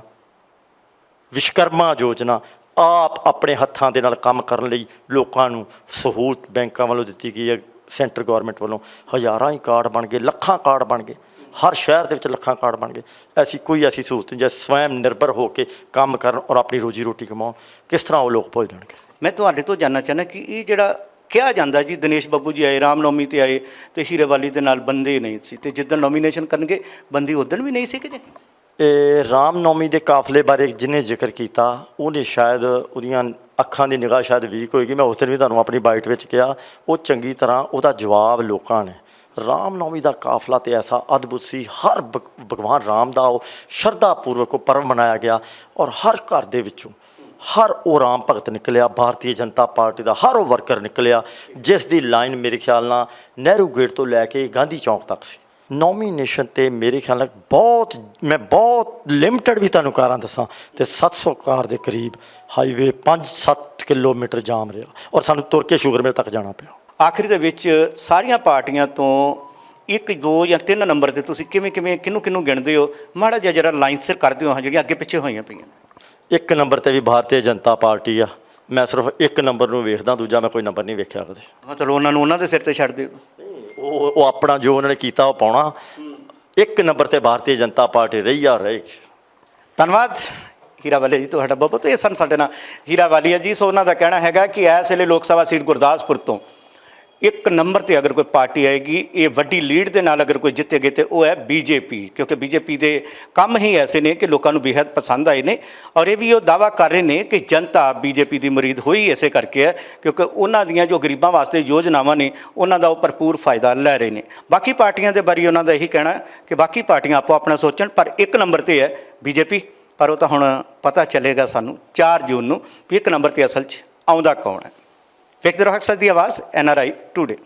ਵਿਸ਼ਕਰਮਾ ਯੋਜਨਾ, ਆਪ ਆਪਣੇ ਹੱਥਾਂ ਦੇ ਨਾਲ ਕੰਮ ਕਰਨ ਲਈ ਲੋਕਾਂ ਨੂੰ ਸਹੂਲਤ ਬੈਂਕਾਂ ਵੱਲੋਂ ਦਿੱਤੀ ਗਈ ਹੈ, ਸੈਂਟਰ ਗਵਰਨਮੈਂਟ ਵੱਲੋਂ। ਹਜ਼ਾਰਾਂ ਹੀ ਕਾਰਡ ਬਣ ਗਏ, ਲੱਖਾਂ ਕਾਰਡ ਬਣ ਗਏ। ਹਰ ਸ਼ਹਿਰ ਦੇ ਵਿੱਚ ਲੱਖਾਂ ਕਾਰਡ ਬਣ ਗਏ। ਐਸੀ ਕੋਈ ਐਸੀ ਸਹੂਲਤ ਨਹੀਂ ਜੇ ਸਵੈਮ ਨਿਰਭਰ ਹੋ ਕੇ ਕੰਮ ਕਰਨ ਔਰ ਆਪਣੀ ਰੋਜੀ ਰੋਟੀ ਕਮਾਉਣ ਕਿਸ ਤਰ੍ਹਾਂ ਉਹ ਲੋਕ ਭੁੱਲ ਜਾਣਗੇ? ਮੈਂ ਤੁਹਾਡੇ ਤੋਂ ਜਾਨਣਾ ਚਾਹੁੰਦਾ ਕਿ ਇਹ ਜਿਹੜਾ ਕਿਹਾ ਜਾਂਦਾ ਜੀ ਦਿਨੇਸ਼ ਬੱਬੂ ਜੀ ਆਏ ਰਾਮਨੌਮੀ ਤੇ ਆਏ ਤੇ ਹੀਰੇਵਾਲੀ ਦੇ ਨਾਲ ਬੰਦੇ ਨਹੀਂ ਸੀ ਤੇ ਜਿੱਦਣ ਨੋਮੀਨੇਸ਼ਨ ਕਰਨਗੇ ਬੰਦੀ ਉਦਣ ਵੀ ਨਹੀਂ ਸੀ ਕਿ ਜੀ? ਇਹ ਰਾਮਨੌਮੀ ਦੇ ਕਾਫਲੇ ਬਾਰੇ ਜਿਹਨੇ ਜ਼ਿਕਰ ਕੀਤਾ ਉਹਨੇ ਸ਼ਾਇਦ ਉਹਦੀਆਂ ਅੱਖਾਂ ਦੀ ਨਿਗਾਹ ਸ਼ਾਇਦ ਵੀਕ ਹੋਏਗੀ। ਮੈਂ ਉਸ ਦਿਨ ਵੀ ਤੁਹਾਨੂੰ ਆਪਣੀ ਬਾਈਟ ਵਿੱਚ ਕਿਹਾ ਉਹ ਚੰਗੀ ਤਰ੍ਹਾਂ ਉਹਦਾ ਜਵਾਬ ਲੋਕਾਂ ਨੇ ਰਾਮਨੌਮੀ ਦਾ ਕਾਫਲਾ ਤੇ ਐਸਾ ਅਦਭੁਤ ਸੀ, ਹਰ ਭਗ- ਭਗਵਾਨ ਰਾਮ ਦਾ ਉਹ ਸ਼ਰਧਾ ਪੂਰਵਕ ਉਹ ਪਰਵ ਮਨਾਇਆ ਗਿਆ ਔਰ ਹਰ ਘਰ ਦੇ ਵਿੱਚੋਂ ਹਰ ਉਹ ਰਾਮ ਭਗਤ ਨਿਕਲਿਆ, ਭਾਰਤੀ ਜਨਤਾ ਪਾਰਟੀ ਦਾ ਹਰ ਉਹ ਵਰਕਰ ਨਿਕਲਿਆ, ਜਿਸ ਦੀ ਲਾਈਨ ਮੇਰੇ ਖਿਆਲ ਨਾਲ ਨਹਿਰੂ ਗੇਟ ਤੋਂ ਲੈ ਕੇ ਗਾਂਧੀ ਚੌਂਕ ਤੱਕ ਸੀ। ਨੋਮੀਨੇਸ਼ਨ ਤੇ ਮੇਰੇ ਖਿਆਲ ਨਾਲ ਬਹੁਤ, ਮੈਂ ਬਹੁਤ ਲਿਮਟਿਡ ਵੀ ਤੁਹਾਨੂੰ ਕਾਰਾਂ ਦੱਸਾਂ ਤੇ 700 ਕਾਰ ਦੇ ਕਰੀਬ ਹਾਈਵੇ 5-7 ਕਿਲੋਮੀਟਰ ਜਾਮ ਰਿਹਾ ਔਰ ਸਾਨੂੰ ਤੁਰ ਕੇ ਸ਼ੂਗਰ ਮਿਲ ਤੱਕ ਜਾਣਾ ਪਿਆ। ਆਖਰੀ ਦੇ ਵਿੱਚ ਸਾਰੀਆਂ ਪਾਰਟੀਆਂ ਤੋਂ ਇੱਕ ਦੋ ਜਾਂ ਤਿੰਨ ਨੰਬਰ ਤੇ ਤੁਸੀਂ ਕਿਵੇਂ ਕਿਵੇਂ ਕਿਹਨੂੰ ਕਿਹਨੂੰ ਗਿਣਦੇ ਹੋ? ਮਾੜਾ ਜਿਹਾ ਜਰਾ ਲਾਈਨ ਸਿਰ ਕਰਦੇ ਹੋ ਹਾਂ ਜਿਹੜੀਆਂ ਅੱਗੇ ਪਿੱਛੇ ਹੋਈਆਂ ਪਈਆਂ ਇੱਕ ਨੰਬਰ ਤੇ ਵੀ ਭਾਰਤੀ ਜਨਤਾ ਪਾਰਟੀ ਆ। ਮੈਂ ਸਿਰਫ ਇੱਕ ਨੰਬਰ ਨੂੰ ਵੇਖਦਾ ਦੂਜਾ ਮੈਂ ਕੋਈ ਨੰਬਰ ਨਹੀਂ ਵੇਖਿਆ ਕਦੇ। ਹਾਂ ਚਲੋ ਉਹਨਾਂ ਨੂੰ ਉਹਨਾਂ ਦੇ ਸਿਰ ਤੇ ਛੱਡ ਦਿਓ। ਉਹ ਉਹ ਆਪਣਾ ਜੋ ਉਹਨਾਂ ਨੇ ਕੀਤਾ ਉਹ ਪਾਉਣਾ। ਇੱਕ ਨੰਬਰ ਤੇ ਭਾਰਤੀ ਜਨਤਾ ਪਾਰਟੀ ਰਹੀ ਆ ਰਹੇਗੀ ਧੰਨਵਾਦ। ਹੀਰਾ ਵਾਲੀਆ ਜੀ ਤੁਹਾਡਾ ਬਹੁਤ ਬਹੁਤ ਇਹ ਸਨ ਸਾਡੇ ਨਾਲ। ਹੀਰਾ ਵਾਲੀਆ ਜੀ ਸੋ ਉਹਨਾਂ ਦਾ ਕਹਿਣਾ ਹੈਗਾ ਕਿ ਇਸ ਵੇਲੇ ਲੋਕ ਸਭਾ ਸੀਟ ਗੁਰਦਾਸਪੁਰ ਤੋਂ ਇੱਕ ਨੰਬਰ ਤੇ ਅਗਰ ਕੋਈ ਪਾਰਟੀ ਆਏਗੀ, ਇਹ ਵੱਡੀ ਲੀਡ ਦੇ ਨਾਲ ਅਗਰ ਕੋਈ ਜਿੱਤੇਗੇ ਤੇ ਉਹ ਹੈ ਬੀਜੇਪੀ ਕਿਉਂਕਿ ਬੀਜੇਪੀ ਦੇ ਕੰਮ ਹੀ ਐਸੇ ਨੇ ਕਿ ਲੋਕਾਂ ਨੂੰ ਬੇहद ਪਸੰਦ ਆਏ ਨੇ। ਔਰ ਇਹ ਵੀ ਉਹ ਦਾਵਾ ਕਰ ਰਹੇ ਨੇ ਕਿ ਜਨਤਾ ਬੀਜੇਪੀ ਦੀ ਮੁਰੀਦ ਹੋਈ ਐਸੇ ਕਰਕੇ ਹੈ, ਕਿਉਂਕਿ ਉਹਨਾਂ ਦੀਆਂ ਜੋ ਗਰੀਬਾਂ ਵਾਸਤੇ ਯੋਜਨਾਵਾਂ ਨੇ, ਉਹਨਾਂ ਦਾ ਉਹ ਭਰਪੂਰ ਫਾਇਦਾ ਲੈ ਰਹੇ ਨੇ। ਬਾਕੀ ਪਾਰਟੀਆਂ ਦੇ ਬਾਰੇ ਉਹਨਾਂ ਦਾ ਇਹੀ ਕਹਿਣਾ ਕਿ ਬਾਕੀ ਪਾਰਟੀਆਂ ਆਪੋ ਆਪਣਾ ਸੋਚਣ, ਪਰ ਇੱਕ ਨੰਬਰ ਤੇ ਹੈ ਬੀਜੇਪੀ ਪਰ ਉਹ ਤਾਂ ਹੁਣ ਪਤਾ ਚੱਲੇਗਾ ਸਾਨੂੰ 4 ਜੂਨ ਨੂੰ ਵੀ ਇੱਕ ਨੰਬਰ ਤੇ ਅਸਲ 'ਚ ਆਉਂਦਾ ਕੌਣ ਹੈ। ਵੇਖਦੇ ਰਹੋ ਅਕਸਰ ਦੀ ਆਵਾਜ਼ ਐਨ ਆਰ ਆਈ ਟੂਡੇ